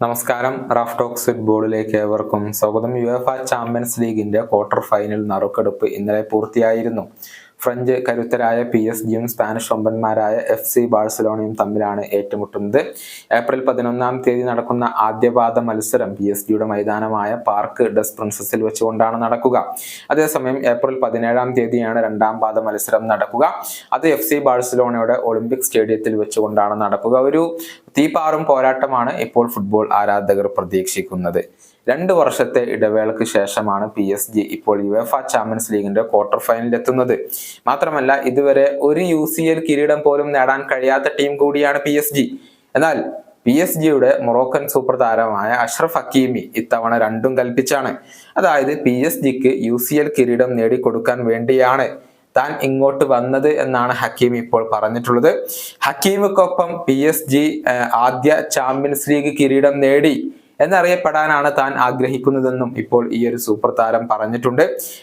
നമസ്കാരം. Raf talks ഫുട്ബോളിലേക്ക് ഏവർക്കും സ്വാഗതം. യു എഫ് ചാമ്പ്യൻസ് ലീഗിന്റെ ക്വാർട്ടർ ഫൈനൽ നറുക്കെടുപ്പ് ഇന്നലെ പൂർത്തിയായിരുന്നു. ഫ്രഞ്ച് കരുത്തരായ പി എസ് ജിയും സ്പാനിഷ് ഒമ്പന്മാരായ എഫ് സി ബാഴ്സലോണയും തമ്മിലാണ് ഏറ്റുമുട്ടുന്നത്. ഏപ്രിൽ പതിനൊന്നാം തീയതി നടക്കുന്ന ആദ്യപാദ മത്സരം പി എസ് ജിയുടെ മൈതാനമായ പാർക്ക് ഡെസ് പ്രിൻസസിൽ വെച്ചുകൊണ്ടാണ് നടക്കുക. അതേസമയം ഏപ്രിൽ പതിനേഴാം തീയതിയാണ് രണ്ടാം പാദ മത്സരം നടക്കുക. അത് എഫ് സി ബാഴ്സലോണയുടെ ഒളിമ്പിക് സ്റ്റേഡിയത്തിൽ വെച്ചുകൊണ്ടാണ് നടക്കുക. ഒരു തീപാറും പോരാട്ടമാണ് ഇപ്പോൾ ഫുട്ബോൾ ആരാധകർ പ്രതീക്ഷിക്കുന്നത്. രണ്ട് വർഷത്തെ ഇടവേളയ്ക്ക് ശേഷമാണ് പി എസ് ജി ഇപ്പോൾ യുവേഫ ചാമ്പ്യൻസ് ലീഗിന്റെ ക്വാർട്ടർ ഫൈനലിൽ എത്തുന്നത്. മാത്രമല്ല ഇതുവരെ ഒരു യു സി എൽ കിരീടം പോലും നേടാൻ കഴിയാത്ത ടീം കൂടിയാണ് പി എസ് ജി എന്നാൽ പി എസ് ജിയുടെ മൊറോക്കൻ സൂപ്പർ താരമായ അഷ്റഫ് ഹക്കീമി ഇത്തവണ രണ്ടും കൽപ്പിച്ചാണ്. അതായത് പി എസ് ജിക്ക് യു സി എൽ കിരീടം നേടിക്കൊടുക്കാൻ വേണ്ടിയാണ്. താൻ ഇങ്ങോട്ട് വന്നത് എന്നാണ് ഹക്കീം ഇപ്പോൾ പറഞ്ഞിട്ടുള്ളത്. ഹക്കീമുക്കൊപ്പം പി എസ് ജി ആദ്യ ചാമ്പ്യൻസ് ലീഗ് കിരീടം നേടി എന്നറിയപ്പെടാനാണ് താൻ ആഗ്രഹിക്കുന്നതെന്നും ഇപ്പോൾ ഈ ഒരു സൂപ്പർ താരം പറഞ്ഞിട്ടുണ്ട്.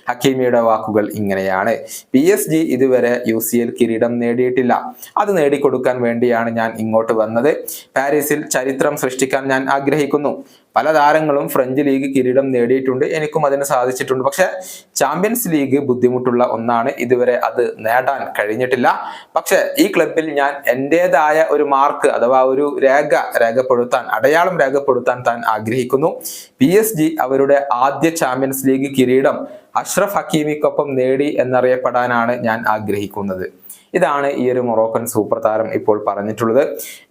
ഹക്കീമിയുടെ വാക്കുകൾ ഇങ്ങനെയാണ്. പി എസ് ജി ഇതുവരെ യു സി എൽ കിരീടം നേടിയിട്ടില്ല. അത് നേടിക്കൊടുക്കാൻ വേണ്ടിയാണ് ഞാൻ ഇങ്ങോട്ട് വന്നത്. പാരീസിൽ ചരിത്രം സൃഷ്ടിക്കാൻ ഞാൻ ആഗ്രഹിക്കുന്നു. പല താരങ്ങളും ഫ്രഞ്ച് ലീഗ് കിരീടം നേടിയിട്ടുണ്ട്. എനിക്കും അതിന് സാധിച്ചിട്ടുണ്ട്. പക്ഷെ ചാമ്പ്യൻസ് ലീഗ് ബുദ്ധിമുട്ടുള്ള ഒന്നാണ്. ഇതുവരെ അത് നേടാൻ കഴിഞ്ഞിട്ടില്ല. പക്ഷെ ഈ ക്ലബിൽ ഞാൻ എന്റെതായ ഒരു മാർക്ക് അഥവാ ഒരു രേഖ രേഖപ്പെടുത്താൻ അടയാളം രേഖപ്പെടുത്താൻ താൻ ആഗ്രഹിക്കുന്നു. പി എസ് ജി അവരുടെ ആദ്യ ചാമ്പ്യൻസ് ലീഗ് കിരീടം അഷ്റഫ് ഹക്കീമിക്കൊപ്പം നേടി എന്നറിയപ്പെടാനാണ് ഞാൻ ആഗ്രഹിക്കുന്നത്. ഇതാണ് ഈ ഒരു മൊറോക്കൻ സൂപ്പർ താരം ഇപ്പോൾ പറഞ്ഞിട്ടുള്ളത്.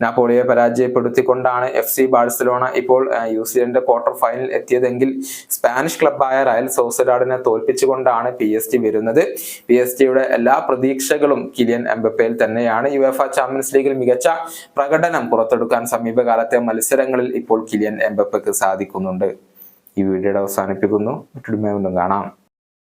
നാപ്പോളിയെ പരാജയപ്പെടുത്തിക്കൊണ്ടാണ് എഫ് സി ബാഴ്സലോണ ഇപ്പോൾ ന്യൂസിലൻഡ് ക്വാർട്ടർ ഫൈനൽ എത്തിയതെങ്കിൽ സ്പാനിഷ് ക്ലബായ റയൽ സോസഡാഡിനെ തോൽപ്പിച്ചുകൊണ്ടാണ് പി എസ് ടി വരുന്നത്. പി എസ് ടിയുടെ എല്ലാ പ്രതീക്ഷകളും കിലിയൻ എംബപ്പയിൽ തന്നെയാണ്. യു എഫ് ചാമ്പ്യൻസ് ലീഗിൽ മികച്ച പ്രകടനം പുറത്തെടുക്കാൻ സമീപകാലത്തെ മത്സരങ്ങളിൽ ഇപ്പോൾ കിലിയൻ എംബപ്പയ്ക്ക് സാധിക്കുന്നുണ്ട്. ഈ വീഡിയോയുടെ അവസാനിപ്പിക്കുന്നു. മറ്റൊരു കാണാം.